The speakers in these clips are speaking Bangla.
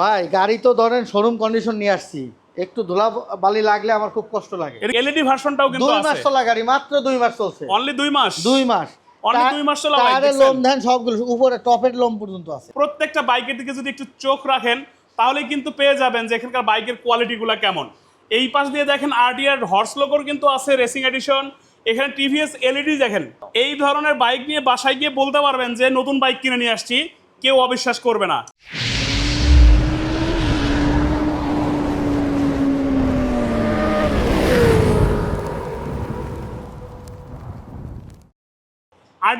ভাই গাড়ি তো ধরেন শোরুম কন্ডিশন নিয়ে আসছি। একটু ধুলা বালি লাগলে আমার খুব কষ্ট লাগে। এলইডি ভার্সনটাও কিন্তু দুই মাস চলা গাড়ি মাত্র দুই মাস চলছে। অনলি দুই মাস? দুই মাস। উপরে টপের লোম পর্যন্ত আছে। প্রত্যেকটা বাইকের দিকে যদি একটু চোখ রাখেন তাহলে কিন্তু পেয়ে যাবেন যে এখানকার বাইকের কোয়ালিটিগুলো কেমন। এই পাশ দিয়ে দেখেন হর্স লোকর কিন্তু আছে রেসিং এডিশন এখানে টিভিএস এলইডি দেখেন। এই ধরনের বাইক নিয়ে বাসায় গিয়ে বলতে পারবেন যে নতুন বাইক কিনে নিয়ে আসছি কেউ অবিশ্বাস করবে না।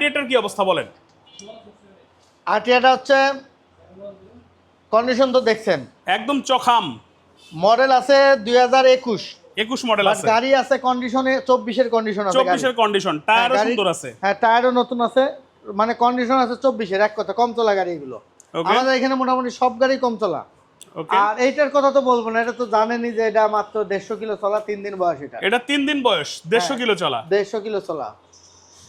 আরটিআরটার কি অবস্থা বলেন? আর হচ্ছে কন্ডিশন তো দেখছেন। একদম চখাম। মডেল আছে দুই হাজার একুশ। একুশ মডেল আছে। গাড়ি আছে কন্ডিশনে চব্বিশের কন্ডিশন আছে গাড়ি। চব্বিশের কন্ডিশন টায়ারও সুন্দর আছে। হ্যাঁ টায়ারও নতুন আছে। মানে কন্ডিশন আছে চব্বিশের এক কথা কম চলা গাড়ি এগুলো। আমাদের এখানে মোটামুটি সব গাড়ি কম চলা। আর এইটার কথা তো বলব না এটা তো জানেনই যে এটা মাত্র দেড়শো কিলো চলা তিন দিন বয়স এটা। এটা তিন দিন বয়স দেড়শো হ্যাঁ। কিলো চলা। দেড়শো কিলো চলা।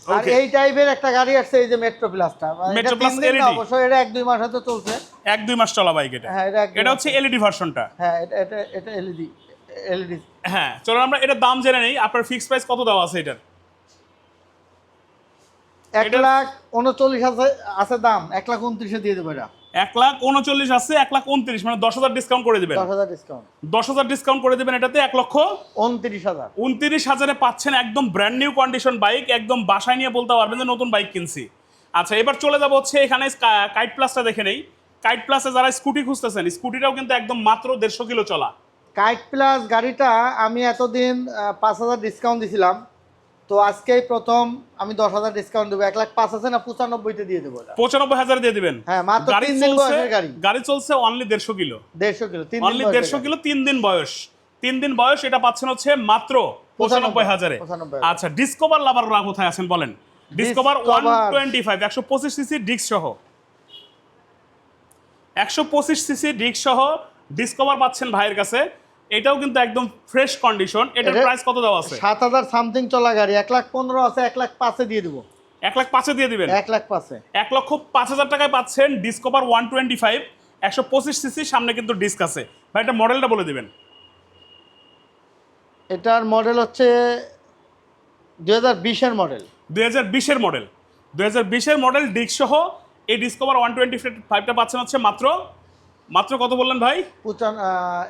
আর এই টাইপের একটা গাড়ি আসছে এই যে মেট্রো প্লাসটা মেট্রো প্লাস এলইডি অবশ্য এটা এক দুই মাস হয়তো চলছে। এক দুই মাস চলা বাইক এটা। হ্যাঁ এটা। হচ্ছে এলইডি ভার্সনটা হ্যাঁ এটা এটা এটা এলইডি এলইডি হ্যাঁ চলো আমরা এটা দাম জেনে নেই। আপনার ফিক্সড প্রাইস কত দেওয়া আছে এটার? এক লাখ উনচল্লিশ আছে আছে দাম এক লাখ উনত্রিশে দিয়ে দেবো এটা। এক লাখ উনচল্লিশ আছে এক লাখ উনত্রিশ মানে দশ হাজার ডিসকাউন্ট করে দেবেন। দশ হাজার ডিসকাউন্ট করে দেবেন এটাতে এক লক্ষ উনত্রিশ হাজার। উনত্রিশ হাজারে পাচ্ছেন একদম ব্র্যান্ড নিউ কন্ডিশন বাইক একদম বাসায় নিয়ে বলতে পারবেন যে নতুন বাইক কিনছি। আচ্ছা এবার চলে যাব হচ্ছে এখানে কাইট প্লাসটা দেখে নেই। কাইট প্লাসে যারা স্কুটি খুঁজতেছেন স্কুটিটাও কিন্তু একদম মাত্র দেড়শো কিলো চলা। কাইট প্লাস গাড়িটা আমি এতদিন পাঁচ হাজার ডিসকাউন্ট দিছিলাম। তো আজকেই প্রথম আমি দশ হাজার ডিসকাউন্ট দেবো। এক লাখ পাঁচ আছে না পঁচানব্বইতে দিয়ে দেবো পঁচানব্বই হাজার দিয়ে দিবেন। হ্যাঁ, মাত্র গাড়ি চলছে বয়সের গাড়ি। গাড়ি চলছে অনলি দেড়শো কিলো। দেড়শো কিলো তিন অনলি দেড়শো কিলো তিন দিন বয়স। তিন দিন বয়স এটা পাচ্ছেন হচ্ছে মাত্র পঁচানব্বই হাজারে। 95,000 আচ্ছা ডিসকভার লাভাররা কোথায় আছেন বলেন? ডিসকভার ওয়ান টোয়েন্টি ফাইভ একশো পঁচিশ সিসি ডিস্ক সহ। একশো পঁচিশ সিসি ডিস্ক সহ ডিসকভার পাচ্ছেন ভাইয়ের কাছে। এটাও কিন্তু একদম ফ্রেশ কন্ডিশন এটার এটা- প্রাইস কত দেওয়া আছে? সাত হাজার সামথিং চলা গাড়ি। এক লাখ পনেরো আছে এক লাখ পাঁচে দিয়ে দেবো। এক লাখ পাঁচে দিয়ে দিবেন? এক লাখ পাঁচে। এক লক্ষ পাঁচ হাজার টাকায় পাচ্ছেন ডিসকভার ওয়ান টোয়েন্টি ফাইভ একশো পঁচিশ সিসি সামনে কিন্তু ডিস্ক আছে। ভাই এটা মডেলটা বলে দিবেন। এটার মডেল হচ্ছে দুই হাজার বিশের মডেল দুই হাজার বিশের মডেল দুই হাজার বিশের মডেল ডিস্ক সহ এই ডিসকভার ওয়ান টোয়েন্টি ফাইভটা পাচ্ছেন হচ্ছে মাত্র মাত্র কত বললেন ভাই?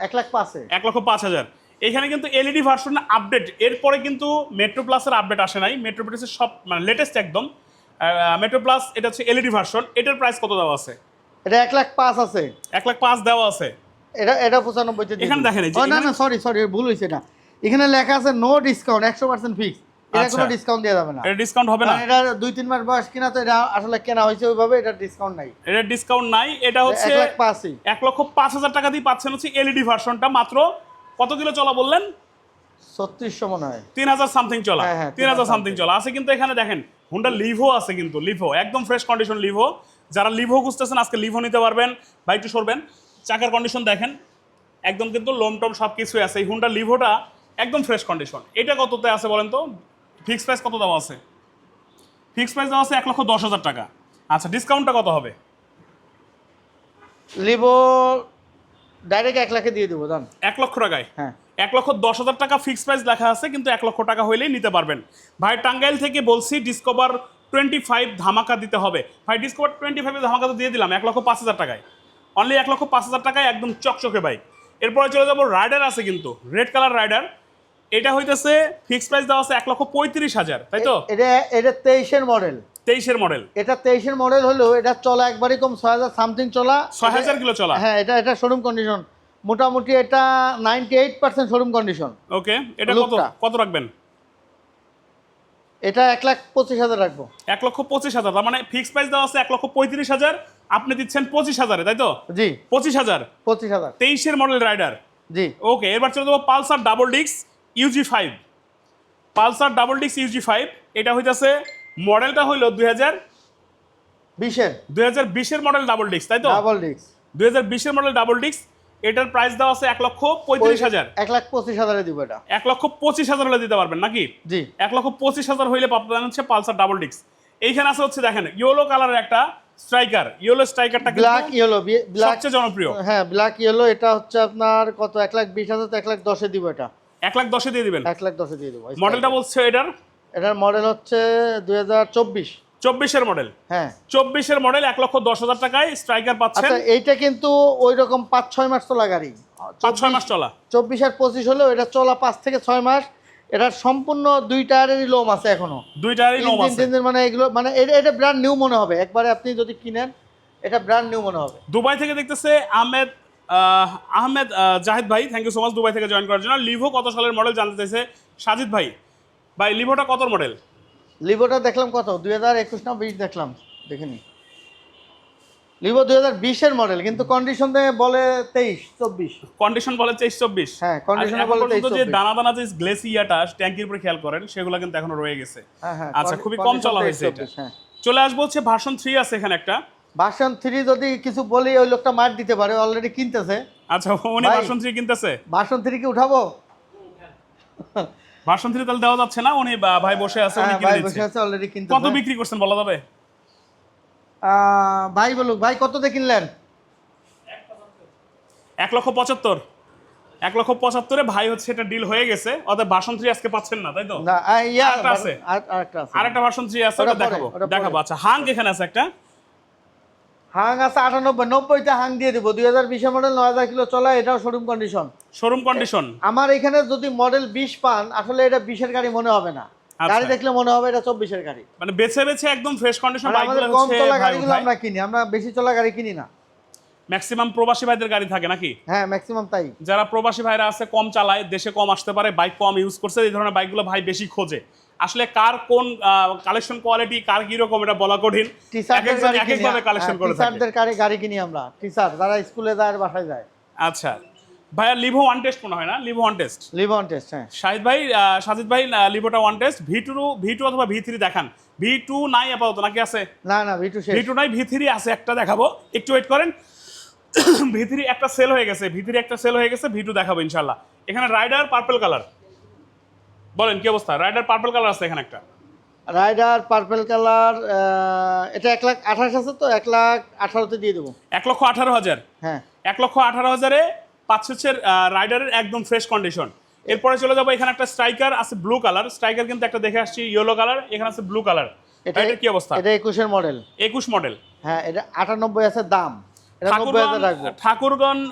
এক লাখ পাঁচে। এক লক্ষ পাঁচ হাজার। এখানে কিন্তু এলইডি ভার্সন আপডেট এরপরে কিন্তু মেট্রো প্লাসের আপডেট আসে নাই। মেট্রো প্লাসের সব মানে লেটেস্ট একদম। মেট্রো প্লাস এটা হচ্ছে এলইডি ভার্সন এটার প্রাইস কত দেওয়া আছে? এটা এক লাখ পাঁচ আছে। এক লাখ পাঁচ দেওয়া আছে। এটা এটা পঁচানব্বই এখানে। দেখেন না না সরি সরি ভুল হয়েছে এটা। এখানে লেখা আছে নো ডিসকাউন্ট একশো পার্সেন্ট ফিক্স এটা আচ্ছা। কোনো ডিসকাউন্ট দেওয়া যাবে না। এটা ডিসকাউন্ট হবে না। এটা দুই তিন মাস বয়স কিনা তো এটা আসলে কেনা হয়েছে ওইভাবে এটা ডিসকাউন্ট নাই। এটা ডিসকাউন্ট নাই এটা হচ্ছে এক লক্ষ পাঁচ হাজার টাকা দিয়ে পাচ্ছেন হচ্ছে এলইডি ভার্সনটা মাত্র কত কিলো চলা বললেন? ছত্রিশশো মনে হয়। তিন হাজার সামথিং চলা। হ্যাঁ, হ্যাঁ, তিন হাজার সামথিং চলা। আছে কিন্তু এখানে দেখেন হুন্ডা লিভো আছে কিন্তু লিভো একদম ফ্রেশ কন্ডিশন লিভো যারা লিভো খুঁজতেছেন আজকে লিভো নিতে পারবেন। বা একটু সরবেন। চাকার কন্ডিশন দেখেন একদম কিন্তু লোম টম সব কিছুই আছে। এই হুন্ডা লিভোটা একদম ফ্রেশ কন্ডিশন এটা কততে আছে বলেন তো? ফিক্স প্রাইস কত দেওয়া আছে? ফিক্স প্রাইস দেওয়া আছে এক লক্ষ দশ হাজার টাকা। আচ্ছা ডিসকাউন্টটা কত হবে? লিভো ডাইরেক্ট এক লাখে দিয়ে দেবো দাম। এক লক্ষ টাকায়? হ্যাঁ। এক লক্ষ দশ হাজার টাকা ফিক্স প্রাইস লেখা আছে কিন্তু এক লক্ষ টাকা হইলেই নিতে পারবেন। ভাই টাঙ্গাইল থেকে বলছি ডিসকভার টোয়েন্টি ফাইভ ধামাকা দিতে হবে। ভাই ডিসকভার টোয়েন্টি ফাইভে ধামাকা তো দিয়ে দিলাম এক লক্ষ পাঁচ হাজার টাকায়। অনলি এক লক্ষ পাঁচ হাজার টাকায় একদম চকচকে বাইক এরপরে চলে যাব রাইডার আছে কিন্তু রেড কালার রাইডার এটা হইতেছে ফিক্স প্রাইস দেওয়া আছে এক লক্ষ পঁয়ত্রিশ হাজার তাই তো? এটা এটা তেইশের মডেল তেইশের মডেল এটা তেইশের মডেল হলেও এটা চলা একবারই কম ছয় হাজার সামথিং চলা। ছয় হাজার কিলো চলা। হ্যাঁ এটা এটা শোরুম কন্ডিশন মোটামুটি এটা ninety eight percent showroom condition okay এটা কত। কত রাখবেন? এটা এক লাখ পঁচিশ হাজার রাখব। এক লক্ষ পঁচিশ হাজার তার মানে ফিক্স প্রাইস দেওয়া আছে এক লক্ষ পঁয়ত্রিশ হাজার আপনি দিচ্ছেন পঁচিশ হাজারে তাই তো? জি। পঁচিশ হাজার। পঁচিশ হাজার। তেইশের মডেল রাইডার জি। ওকে এবার চলে যাব পালসার ডাবল ডিক্স ইউজি ফাইভ পালসার ডাবল ডিক্স ইউজি ফাইভ এটা হইতেছে মডেলটা হইল দুই হাজার বিশের। দুই হাজার বিশের মডেল ডাবল ডিক্স তাই তো? ডাবল ডিক্স দুই হাজার বিশের মডেল ডাবল ডিক্স এটার প্রাইস দেওয়া আছে এক লক্ষ পঁয়ত্রিশ হাজার। এক লাখ পঁচিশ হাজারে দিব এটা। এক লক্ষ পঁচিশ হাজার হলে দিতে পারবেন নাকি? জি। এক লক্ষ পঁচিশ হাজার হইলে পাবেন হচ্ছে পালসার ডাবল ডিক্স এইখানে আছে হচ্ছে দেখেন ইয়েলো কালারের একটা স্ট্রাইকার। ইয়েলো স্ট্রাইকারটা ব্ল্যাক ইয়েলো ব্ল্যাক সবচেয়ে জনপ্রিয়। হ্যাঁ ব্ল্যাক ইয়েলো এটা হচ্ছে আপনার কত? এক লাখ বিশ হাজার এক লাখ দশে দিব এটা। এক লাখ দশে দিয়ে দিবেন। এক লাখ দশে দিয়ে দেবো মডেলটা বলছে এটার? এটার মডেল হচ্ছে দুই হাজার চব্বিশ। চব্বিশের মডেল? হ্যাঁ। চব্বিশের মডেল এক লক্ষ দশ হাজার টাকায় স্ট্রাইকার পাচ্ছেন। আচ্ছা এইটা কিন্তু ওই রকম পাঁচ ছয় মাস চলা গাড়ি পাঁচ ছয় মাস চলা। চব্বিশ আর পঁচিশ হলেও এটা চলা পাঁচ থেকে ছয় মাস। এটার সম্পূর্ণ দুই টায়ারেরই লোম আছে এখনও। দুইটারই লোম আছে। টিঞ্জিন মানে এগুলো মানে এটা এটা ব্র্যান্ড নিউ মনে হবে। একবারে আপনি যদি কিনেন এটা ব্র্যান্ড নিউ মনে হবে। দুবাই থেকে দেখতেছে আহমেদ আহ, আহমেদ আহ, জাহিদ ভাই thank you so much Dubai থেকে জয়েন করার জন্য। লিভো কত সালের মডেল জানতে চাইছে? সাজিদ ভাই ভাই লিভোটা কত মডেল লিভোটা দেখলাম কত? দুই হাজার একুশ না বিশ দেখলাম দেখিনি। লিভো দুই হাজার বিশের মডেল কিন্তু কন্ডিশন বলে তেইশ চব্বিশ। কন্ডিশন বলে তেইশ চব্বিশ। হ্যাঁ, বলে পর্যন্ত 23, যে দানা দানা যে গ্লেসিয়াটা ট্যাঙ্কির উপরে খেয়াল করেন সেগুলো কিন্তু এখনও রয়ে গেছে। হ্যাঁ হ্যাঁ আচ্ছা, খুবই কম চলা হয়েছে এটা। 24, হ্যাঁ। চলে আসব হচ্ছে ভার্সন থ্রি আছে এখানে একটা। ভার্সন থ্রি যদি কিছু বলি ওই লোকটা মার দিতে পারে অলরেডি কিনতেছে। আচ্ছা উনি ভার্সন থ্রি কিনতেছে? ভার্সন থ্রি কি উঠাবো? ভার্সন থ্রি তাহলে দেওয়া যাচ্ছে না? উনি ভাই বসে আছে উনি হ্যাঁ, কিনে দিচ্ছে। বসে আছে অলরেডি কত বিক্রি করছেন বলা যাবে? ভাই বলুক ভাই কত দিয়ে কিনলেন? এক লক্ষ পঁচাত্তর। এক লক্ষ পঁচাত্তরে ভাই হচ্ছে এটা ডিল হয়ে গেছে। অর্থাৎ ভার্সন থ্রি আজকে পাচ্ছেন না তাই তো? আছে? আর- আরেকটা ভার্সন থ্রি আছে ওটা দেখাবো। দেখাবো। আচ্ছা হাং এখানে আছে একটা। হাং আছে আটানব্বই নব্বইতে হাং দিয়ে দিব। দুই হাজার বিশের মডেল নয় হাজার কিলো চলা এটাও শোরুম কন্ডিশন শোরুম কন্ডিশন আমার এখানে যদি মডেল বিশ পান আসলে এটা বিশের গাড়ি মনে হবে না। আচ্ছা। গাড়ি দেখলে মনে হবে এটা চব্বিশের গাড়ি। মানে বেছে বেছে একদম ফ্রেশ কন্ডিশন আমাদের কম চলা গাড়িগুলো আমরা কিনি আমরা বেশি চলা গাড়ি কিনি না। ম্যাক্সিমাম প্রবাসী ভাইদের গাড়ি থাকে নাকি? হ্যাঁ ম্যাক্সিমাম তাই। যারা প্রবাসী ভাইরা আছে কম চালায় দেশে কম আসতে পারে বাইক কম ইউজ করছে এই ধরনের বাইকগুলো ভাই বেশি খোঁজে। আসলে কার কোন কালেকশন কোয়ালিটি কার কি রকম এটা বলা কঠিন। এক একজন এক একভাবে কালেকশন করে থাকে। টিচারদের গাড়ি গাড়ি কিনি আমরা। টিচার যারা স্কুলে যায় বাসায় যায়। আচ্ছা। ভাইয়া লিভো ওয়ান টেস্ট মনে হয় না? লিভো ওয়ান টেস্ট লিভন টেস্ট হ্যাঁ। শাহিদ ভাই সাজিদ ভাই লিভোটা one test V two V two অথবা ভি থ্রি দেখান। ভি টু নাই আপাতত নাকি আছে? না না ভিটু শেষ। ভি টু নাই ভি থ্রি আছে একটা দেখাবো। একটু ওয়েট করেন। ভি থ্রি একটা সেল হয়ে গেছে। ভি থ্রি একটা সেল হয়ে গেছে ভি টু দেখাবো ইনশাল্লাহ এখানে রাইডার পার্পল কালার বলেন কি অবস্থা? রাইডার পার্পল কালার আছে এখানে একটা। রাইডার পার্পল কালার এটা এক লাখ আঠাশ আছে তো এক লাখ আঠারোতে দিয়ে দেবো। এক লক্ষ আঠারো হাজার? হ্যাঁ। এক লক্ষ আঠারো হাজারে পাঁচ হচ্ছে রাইডারের একদম ফ্রেশ কন্ডিশন এরপরে চলে যাব এখানে একটা স্ট্রাইকার আছে ব্লু কালার স্ট্রাইকার কিন্তু একটা দেখে আসছি ইয়েলো কালার এখানে আছে ব্লু কালার এটা কি অবস্থা? এটা একুশের মডেল একুশ মডেল হ্যাঁ এটা আটানব্বই আছে দাম। ঠাকুরগঞ্জ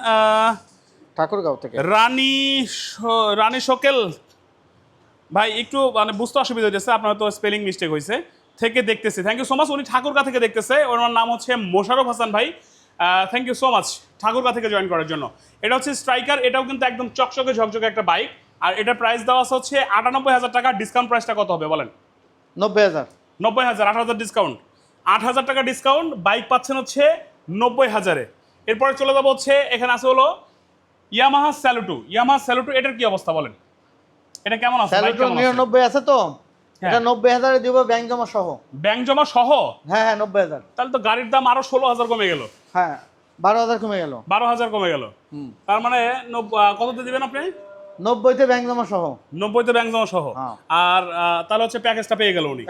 ঠাকুরগাঁও থেকে। রানী রানী শোকেল ভাই একটু মানে বুঝতে অসুবিধা হয়েছে আপনার তো স্পেলিং মিস্টেক হয়েছে থেকে দেখতেছি। থ্যাংক ইউ সো মাচ উনি ঠাকুরগা থেকে দেখতেছে। ওনার নাম হচ্ছে মোশারফ হাসান ভাই। Thank you so much Thakurgaon থেকে জয়েন করার জন্য। এটা হচ্ছে স্ট্রাইকার এটাও কিন্তু একদম চকচকে ঝকঝকে একটা বাইক আর এটা প্রাইস দেওয়া আছে হচ্ছে আটানব্বই হাজার টাকা। ডিসকাউন্ট প্রাইসটা কত হবে বলেন? নব্বই হাজার। নব্বই হাজার আট হাজার ডিসকাউন্ট আট হাজার টাকা ডিসকাউন্ট বাইক পাচ্ছেন হচ্ছে নব্বই হাজারে। এরপরে চলে যাব হচ্ছে এখানে আছে হলো ইয়ামাহা স্যালুটু ইয়ামাহা স্যালুটু এটার কি অবস্থা বলেন? এটা কেমন আছে? বাইক স্যালুটো কেমন আছে? তো? হ্যাঁ। এটা নব্বই হাজারে দিব ব্যাংক জমা সহ। ব্যাংক জমা সহ? হ্যাঁ হ্যাঁ নব্বই হাজার। তাহলে তো গাড়ির দাম আরও ষোলো হাজার কমে গেল। হ্যাঁ বারো হাজার কমে গেল। বারো হাজার কমে গেল। তার মানে কততে দিবেন আপনি? নব্বইতে ব্যাংক জমা সহ। নব্বইতে ব্যাংক জমা সহ। হ্যাঁ। আর তাহলে হচ্ছে প্যাকেজটা পেয়ে গেল উনি।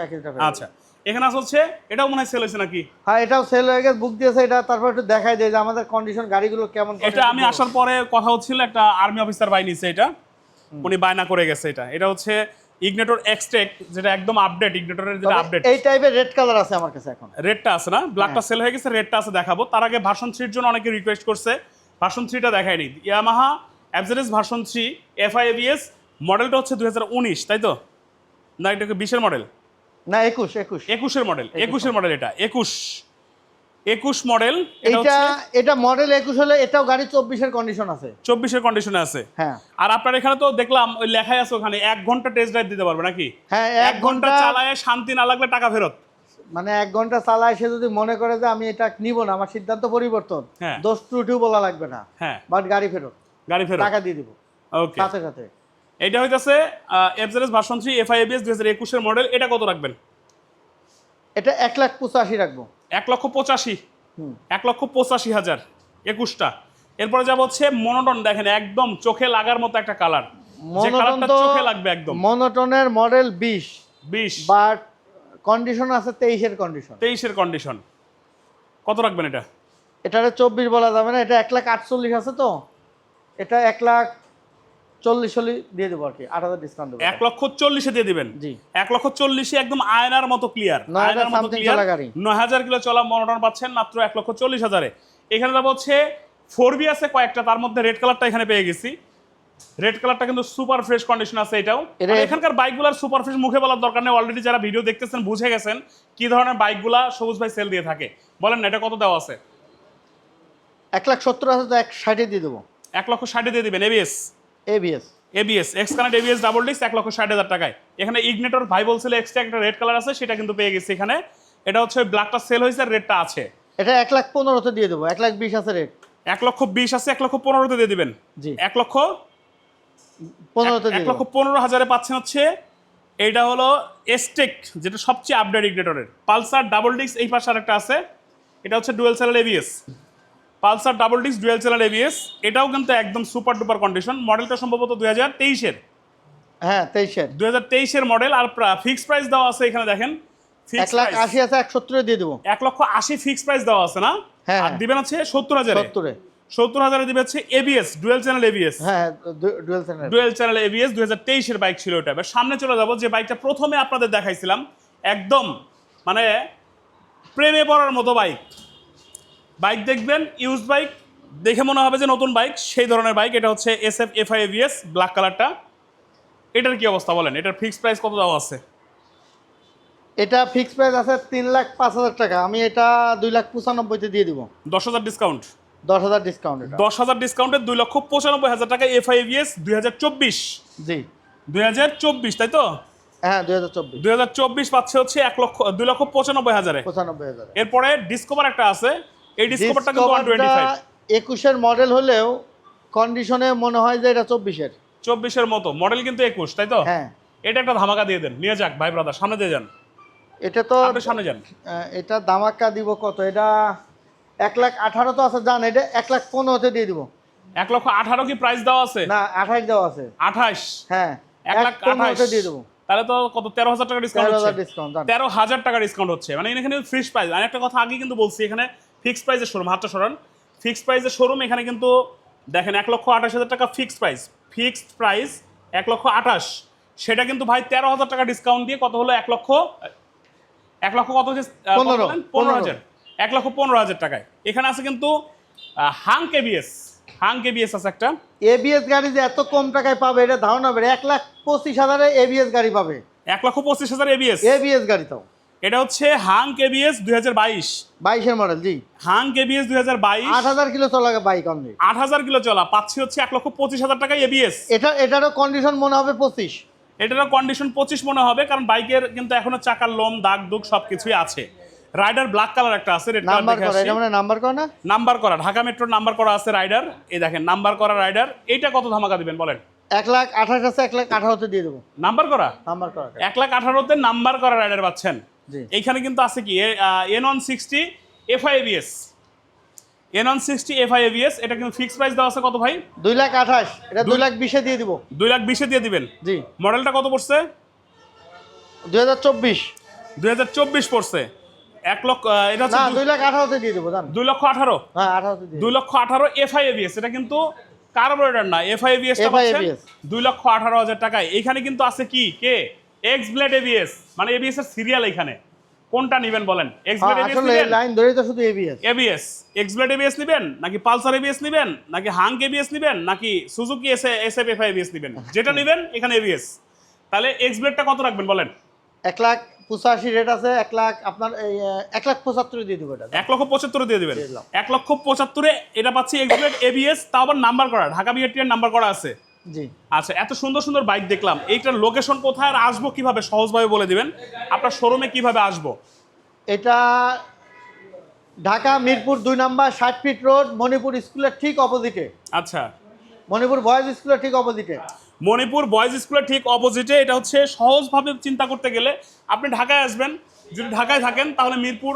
আচ্ছা। এখানে আছে হচ্ছে এটাও মনে হয় সেল হয়েছে নাকি? হ্যাঁ এটাও সেল হয়ে গেছে বুক দিয়েছে এটা তারপর একটু দেখাই দেয় যে আমাদের কন্ডিশন গাড়িগুলো কেমন এটা আমি আসার পরে কথা হচ্ছিল একটা আর্মি অফিসার বাই নিছে এটা। উনি বায়না করে গেছে এটা। এটা হচ্ছে ইগনেটর এক্সটেক যেটা একদম আপডেট ইগনেটরের যেটা আপডেট এই টাইপের রেড কালার আছে আমার কাছে এখন। রেডটা আছে না? ব্ল্যাকটা। সেল হয়ে গেছে রেডটা আছে দেখাবো। তার আগে ভার্সন থ্রির জন্য অনেকে রিকোয়েস্ট করছে। ভার্সন থ্রিটা দেখায়নি। Yamaha FZS version three FI ABS মডেলটা হচ্ছে দুই হাজার উনিশ তাই তো? না এটা কি বিশের মডেল না একুশ একুশ। একুশের মডেল একুশের মডেল এটা একুশ। একুশ মডেল এটা এটা মডেল একুশ হলে এটাও গাড়ি চব্বিশের কন্ডিশন আছে। চব্বিশের কন্ডিশনে আছে। হ্যাঁ। আর আপনার এখানে তো দেখলাম ওই লেখাই আছে ওখানে এক ঘণ্টা টেস্ট ড্রাইভ দিতে পারবে নাকি? হ্যাঁ এক ঘণ্টা চালায় শান্তি না লাগলে টাকা ফেরত। মানে এক ঘণ্টা চালায় সে যদি মনে করে যে আমি এটা নিব না আমার সিদ্ধান্ত পরিবর্তন হ্যাঁ। দোষ ত্রুটিও বলা লাগবে না। হ্যাঁ। বাট গাড়ি ফেরত। গাড়ি ফেরত। টাকা দিয়ে দিব। ওকে সাথে সাথে। এটা হইতাছে FZS version three FI ABS দুই হাজার একুশের মডেল এটা কত রাখবেন? এটা এক লাখ পঁচাশি রাখব। এক লক্ষ পঁচাশি। এক লক্ষ পঁচাশি হাজার। একুশটা। এরপরে যাব হচ্ছে মনোটন। দেখেন একদম চোখে লাগার মতো একটা কালার যে কালারটা চোখে লাগবে একদম। মনোটনের মডেল বিশ। বিশ। বাট কন্ডিশন আছে তেইশের কন্ডিশন তেইশের কন্ডিশন কত রাখবেন এটা? এটারে চব্বিশ বলা যাবে না এটা এক লাখ আটচল্লিশ আছে তো। এটা এক লাখ চল্লিশ হলে দিয়ে দেবো আর কি আট হাজার ডিসকাউন্ট দেবো। এক লক্ষ চল্লিশে দিয়ে দিবেন? জি। এক লক্ষ চল্লিশে একদম আয়নার মতো ক্লিয়ার আয়নার মতো ক্লিয়ার নয় হাজার কিলো চলা মনোটন পাচ্ছেন মাত্র এক লক্ষ চল্লিশ হাজারে। এখানে যাব হচ্ছে ফোর বি আছে কয়েকটা তার মধ্যে রেড কালারটা এখানে পেয়ে গেছি। রেড কালারটা কিন্তু সুপার ফ্রেশ কন্ডিশন আছে এটাও। এখানকার বাইকগুলোর সুপার ফ্রেশ মুখে বলার দরকার নেই। অলরেডি যারা ভিডিও দেখতেছেন বুঝে গেছেন কি ধরনের বাইকগুলা সবুজ ভাই সেল দিয়ে থাকে। বলেন না এটা কত দেওয়া আছে? এক লাখ সত্তর তো এক ষাটে দিয়ে দেবো। এক লক্ষ ষাটে দিয়ে দিবেন ABS ABS ABS X connect ABS double disc এক লক্ষ ষাট হাজার টাকায়। এখানে ইগনেটর ভাই বলছিল এক্সট্রা একটা রেড কালার আছে সেটা কিন্তু পেয়ে গেছি এখানে। এটা হচ্ছে ব্ল্যাকটা সেল হয়েছে আর রেডটা আছে। এটা এক লাখ পনেরোতে দিয়ে দেবো এক লাখ বিশ আছে রেট এক লক্ষ বিশ আছে এক লক্ষ পনেরোতে দিয়ে দিবেন। জি। এক লক্ষ? পনেরোতে এক লক্ষ পনেরো হাজারে পাচ্ছেন হচ্ছে এইটা হলো এসটেক যেটা সবচেয়ে আপডেট ইগনেটরের পালসার ডাবল ডিস্ক এই পাশে আরেকটা আছে এটা হচ্ছে dual channel ABS Pulsar double disc dual channel ABS এটাও কিন্তু একদম সুপার ডুপার কন্ডিশন। মডেলটা সম্ভবত দুই হাজার তেইশের। হ্যাঁ তেইশের। দুই হাজার তেইশের মডেল আর ফিক্সড প্রাইস দেওয়া আছে এখানে দেখেন। এক লাখ আশি আছে এক সত্তরে দিয়ে দেবো। এক লক্ষ আশি ফিক্সড প্রাইস দেওয়া আছে না? হ্যাঁ, আর হ্যাঁ। দিবেন হচ্ছে সত্তর হাজারে। সত্তরে সত্তর হাজারে দিবে হচ্ছে এবিএস ডুয়েল চ্যানেল এবিএস হ্যাঁ dual channel. Dual channel ABS দুই হাজার তেইশের বাইক ছিল ওটা। এবার সামনে চলে যাব যে বাইকটা প্রথমে আপনাদের দেখাইছিলাম একদম মানে প্রেমে পড়ার মতো বাইক বাইক দেখবেন ইউজ বাইক দেখে মনে হবে যে নতুন বাইক সেই ধরনের বাইক এটা হচ্ছে S F F I ABS black কালারটা এটার কি অবস্থা বলেন? এটার ফিক্সড প্রাইস কত দেওয়া আছে? এটা ফিক্স প্রাইস আছে তিন লাখ পাঁচ হাজার টাকা। আমি এটা দুই লাখ পঁচানব্বইতে দিয়ে দিব। দশ হাজার ডিসকাউন্ট দশ হাজার ডিসকাউন্ট দশ হাজার ডিসকাউন্টে দুই লক্ষ পঁচানব্বই হাজার টাকা এফ আই এবিএস দুই হাজার চব্বিশ। জি। দুই হাজার চব্বিশ তাই তো? হ্যাঁ দুই হাজার চব্বিশ। দুই হাজার চব্বিশ পাচ্ছে হচ্ছে এক লক্ষ দুই লক্ষ পঁচানব্বই হাজারে। পঁচানব্বই হাজার। এরপরে ডিসকভার একটা আছে এই ডিসকভারটা কিন্তু ওয়ান টোয়েন্টি ফাইভ একুশের মডেল হলেও কন্ডিশনে মনে হয় যে এটা চব্বিশের। চব্বিশের মতো। মডেল কিন্তু একুশ তাই তো? হ্যাঁ। এটা একটা ধামাকা দিয়ে দেন। নিয়ে যাক ভাই ব্রাদার সামনে দিয়ে যান। এটা তো আপনি সামনে যান। এটা দামাক্কা দিব কত? এটা এক লাখ আঠারো তো আছে জান এটা এক লাখ পনেরোতে দিয়ে দিব। এক লক্ষ আঠারো কি প্রাইস দেওয়া আছে? না আঠাশ দেওয়া আছে। আঠাশ? হ্যাঁ এক লাখ আঠাশ। দিয়ে দেবো। তাহলে তো কত তেরো হাজার টাকা ডিসকাউন্ট তেরো হাজার টাকা ডিসকাউন্ট হচ্ছে। মানে এখানে ফিক্স প্রাইস আমি একটা কথা আগে কিন্তু বলছি এখানে ফিক্সড প্রাইসের শোরুম হাতটা সরান। ফিক্সড প্রাইসের শোরুম এখানে কিন্তু দেখেন এক লক্ষ আঠাশ হাজার টাকা ফিক্সড প্রাইস ফিক্সড প্রাইস এক লক্ষ আঠাশ। সেটা কিন্তু ভাই তেরো হাজার টাকা ডিসকাউন্ট দিয়ে কত হলো? এক লক্ষ এক লক্ষ কত হচ্ছে? পনেরো। হাজার। এক লক্ষ পনেরো হাজার টাকায়। এখানে আছে কিন্তু হাং কেবিএস হাং কেবিএস আছে একটা। এবিএস গাড়ি যে এত কম টাকায় পাবে এটা ধারণা হবে। এক লাখ পঁচিশ হাজারে এবিএস গাড়ি পাবে। এক লক্ষ পঁচিশ হাজার এবিএস এবিএস গাড়ি তাও এটা হচ্ছে হাং কেবিএস দুই হাজার বাইশ। বাইশের মডেল জি। হাং কেবিএস দুই হাজার বাইশ। আট হাজার কিলো চলা বাইক অনলি আট হাজার কিলো চলা পাচ্ছি হচ্ছে এক লক্ষ পঁচিশ হাজার টাকা এবিএস এটা এটারও কন্ডিশন মনে হবে পঁচিশ। এটারও কন্ডিশন পঁচিশ মনে হবে কারণ বাইকের কিন্তু এখনও চাকার লোম দাগ দুগ সব কিছুই আছে। রাইডার ব্ল্যাক কালার একটা আছে রেড নাম্বার করা এটা মানে নাম্বার করা না? নাম্বার করা ঢাকা মেট্রোর নাম্বার করা আছে রাইডার এই দেখেন নাম্বার করা রাইডার এটা কত ধামাকা দিবেন বলেন। এক লাখ আঠাশ আছে এক লাখ আঠারোতে দিয়ে দেবো। নাম্বার করা? নাম্বার করা এক লাখ আঠারোতে নাম্বার করা রাইডার পাচ্ছেন। এইখানে কিন্তু আছে কি? N one sixty FI ABS N one sixty FI ABS এটা কিন্তু ফিক্সড প্রাইস দেওয়া আছে কত ভাই? দুই লাখ আঠাশ। এটা দুই লাখ বিশে দিয়ে দিব। দুই লাখ বিশে দিয়ে দিবেন? জি। মডেলটা কত পড়ছে? দুই হাজার চব্বিশ। দুই হাজার চব্বিশ পড়ছে। এক লক্ষ এটা হচ্ছে দুই লাখ আঠারোতে দিয়ে দেবো জান। দুই লক্ষ আঠারো? হ্যাঁ আঠারোতে দুই লক্ষ আঠারো এফআইএবিএস এটা কিন্তু কার্বোরেটর না এফআইএবিএস FIABS দুই লক্ষ আঠারো হাজার টাকায়। এখানে কিন্তু আছে কি? কে? এক্স ব্লেড এবিএস মানে এবিএস এর সিরিয়াল এখানে কোনটা নেবেন বলেন এক্স ব্লেড হ্যাঁ, এবিএস আসলে নেবেন লাইন ধরেই তো শুধু ABS ABS X Blade ABS নেবেন নাকি পালসার এবিএস নেবেন নাকি হাং এবিএস নেবেন নাকি Suzuki S S F FI ABS নেবেন যেটা নেবেন এখানে এবিএস তাহলে এক্স ব্লেডটা কত রাখবেন বলেন এক লাখ পঁচাশি রেট আছে এক লাখ আপনার এক লাখ পঁচাত্তর দিয়ে দেবো এটা এক লক্ষ পঁচাত্তরে দিয়ে দেবেন এক লক্ষ পঁচাত্তরে এটা পাচ্ছি এক্স ব্লেড এবিএস তাও আবার নাম্বার করা ঢাকা বিআরটিআর নাম্বার করা আছে জি। আচ্ছা এত সুন্দর সুন্দর বাইক দেখলাম। এইটার লোকেশন কোথায় আর আসব কীভাবে? সহজভাবে বলে দিবেন। আপনার শোরুমে কীভাবে আসব? এটা ঢাকা মিরপুর দুই নাম্বার ষাট ফিট রোড মণিপুর স্কুলের ঠিক অপোজিটে আচ্ছা। মণিপুর বয়েজ স্কুলের ঠিক অপোজিটে মণিপুর বয়েজ স্কুলের ঠিক অপোজিটে এটা হচ্ছে সহজভাবে চিন্তা করতে গেলে আপনি ঢাকায় আসবেন। যদি ঢাকায় থাকেন তাহলে মিরপুর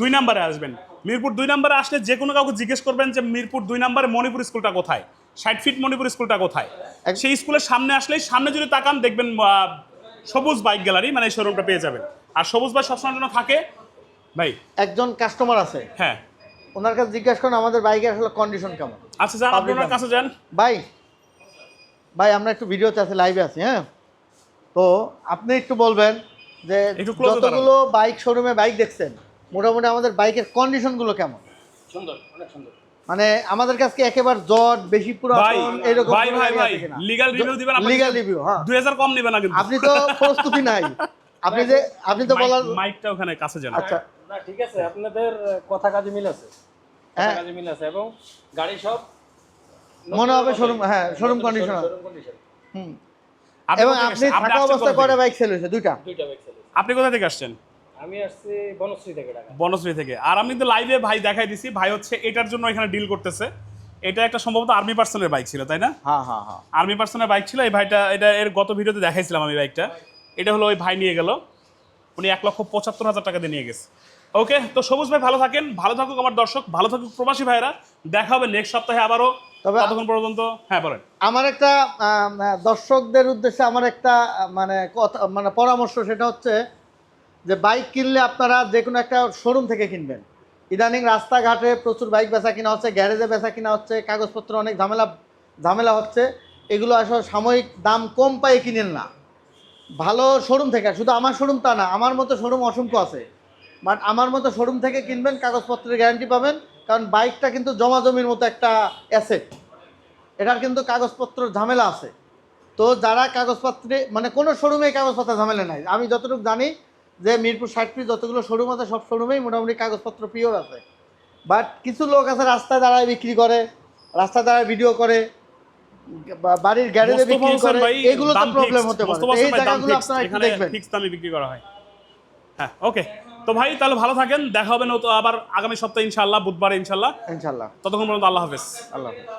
দুই নম্বরে আসবেন। মিরপুর দুই নম্বরে আসলে যে কোনো কাউকে জিজ্ঞেস করবেন যে মিরপুর দুই নম্বরে মণিপুর স্কুলটা কোথায়? ষাট ফিট মণিপুর স্কুলটা কোথায়? সেই স্কুলের সামনে আসলেই সামনে যদি তাকান দেখবেন সবুজ বাইক গ্যালারি মানে শোরুমটা পেয়ে যাবেন। আর সবুজ বাইক সবসময় জন্য থাকে ভাই? একজন কাস্টমার আছে। হ্যাঁ। ওনার কাছে জিজ্ঞাসা করুন আমাদের বাইকের আসলে কন্ডিশন কেমন? আচ্ছা যান আপনি ওনার কাছে যান। ভাই ভাই আমরা একটু ভিডিওতে আছি লাইভে আছি হ্যাঁ? তো আপনি একটু বলবেন যে যতগুলো বাইক শোরুমে বাইক দেখছেন মোটামুটি আমাদের বাইকের কন্ডিশনগুলো কেমন? সুন্দর অনেক সুন্দর। মানে আমাদের কাছে একেবারে জট বেশি পুরাতন এরকম ভাই ভাই ভাই লিগ্যাল রিভিউ দিবেন আপনি লিগাল রিভিউ হ্যাঁ। দুই হাজার কম নেবেন না কিন্তু। আপনি তো প্রস্তুতি নাই। আপনি যে আপনি তো বলার মাইকটা ওখানে কাছে যান। আচ্ছা। না ঠিক আছে আপনাদের কথা কাজে মিল আছে। কথা হ্যাঁ। কাজে মিল আছে এবং গাড়ি সব মনে হবে শোরুম হ্যাঁ, showroom condition শোরুম কন্ডিশন হুম। এবং আপনি থাকা অবস্থায় কয়টা বাইক সেল হয়েছে? দুইটা। দুইটা বাইক চালিয়েছি আপনি কোথা থেকে আসছেন? আমি আসছি বনশ্রী থেকে ঢাকা বনশ্রী থেকে। আর আমি তো লাইভে ভাই দেখাই দিছি। ভাই হচ্ছে এটার জন্য এখানে ডিল করতেছে। এটা একটা সম্ভবত আর্মি পার্সনের বাইক ছিল তাই না? হ্যাঁ হ্যাঁ হ্যাঁ। আর্মি পার্সনের বাইক ছিল। এই ভাইটা এটা এর গত ভিডিওতে দেখাইছিলাম আমি বাইকটা এটা হলো ওই ভাই নিয়ে গেল। উনি এক লক্ষ পঁচাত্তর হাজার টাকা দিয়ে নিয়ে গেছে। ওকে তো সবুজ ভাই ভালো থাকেন। ভালো থাকুক আমার দর্শক ভালো থাকুক প্রবাসী ভাইরা। দেখা হবে নেক্সট সপ্তাহে আবারও। তবে- ততক্ষণ পর্যন্ত? হ্যাঁ বলেন। আমার একটা দর্শকদের উদ্দেশ্যে আমার একটা মানে কথা মানে পরামর্শ সেটা হচ্ছে যে বাইক কিনলে আপনারা যে কোনো একটা শোরুম থেকে কিনবেন। ইদানিং রাস্তাঘাটে প্রচুর বাইক বেচা কিনা হচ্ছে, গ্যারেজে বেচা কিনা হচ্ছে, কাগজপত্র অনেক ঝামেলা ঝামেলা হচ্ছে। এগুলো আসলে সাময়িক দাম কম পায়ে কিনেন না। ভালো শোরুম থেকে, শুধু আমার শোরুম তা না, আমার মতো শোরুম অসংখ্য আছে। বাট আমার মতো শোরুম থেকে কিনবেন, কাগজপত্রের গ্যারান্টি পাবেন, কারণ বাইকটা কিন্তু জমা জমির মতো একটা অ্যাসেট এটার কিন্তু কাগজপত্র ঝামেলা আছে। তো যারা কাগজপত্রে মানে কোনো শোরুমে কাগজপত্র ঝামেলা নাই। আমি যতটুকু জানি যে মিরপুর ষাট পিস যতগুলো শোরুম আছে সব শোরুমেই মোটামুটি কাগজপত্র পিওর আছে। বাট কিছু লোক আছে রাস্তায় দাঁড়ায় বিক্রি করে রাস্তায় দাঁড়ায় ভিডিও করে বাড়ির গ্যারেজে বিক্রি করে এগুলো তো প্রবলেম হতে পারে। এই জায়গাগুলো আপনারা একটু দেখবেন। ফিক্স দামে বিক্রি করা হয়। হ্যাঁ ওকে তো ভাই তাহলে ভালো থাকেন দেখা হবে নতুন আবার আগামী সপ্তাহে ইনশাআল্লাহ বুধবার ইনশাআল্লাহ। ইনশাল্লাহ ততক্ষণ পর্যন্ত আল্লাহ হাফেজ। আল্লাহ হাফেজ।